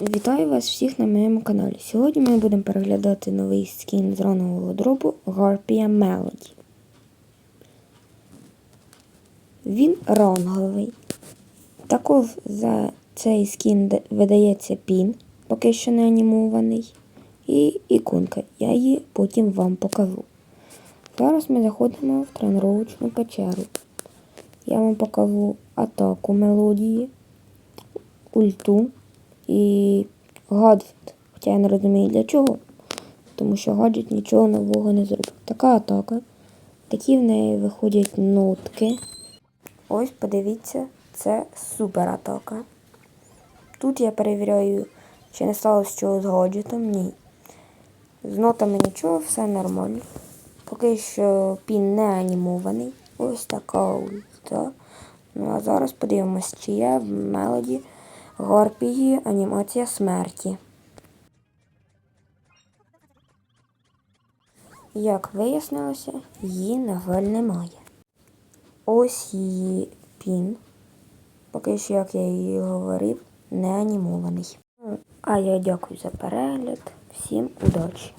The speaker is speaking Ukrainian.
Вітаю вас всіх на моєму каналі. Сьогодні ми будемо переглядати новий скін з ранового дробу Гарпія Melody. Він ранговий. Також за цей скін видається пін, поки що не анімований. І іконка. Я її потім вам покажу. Зараз ми заходимо в тренувачну печеру. Я вам покажу атаку мелодії, ульту і гаджет. Хоча я не розумію для чого. Тому що гаджет нічого нового не зробив. Така атака. Такі в неї виходять нотки. Ось подивіться, це супер атака. Тут я перевіряю, чи не сталося чого з гаджетом. Ні. З нотами нічого, все нормально. Поки що пін не анімований. Ось така. Ну а зараз подивимось, чи є в мелоді Гарпії анімація смерті. Як вияснилося, її, на жаль, немає. Ось її пін. Поки що, як я її говорив, не анімований. Ну, А я дякую за перегляд. Всім удачі!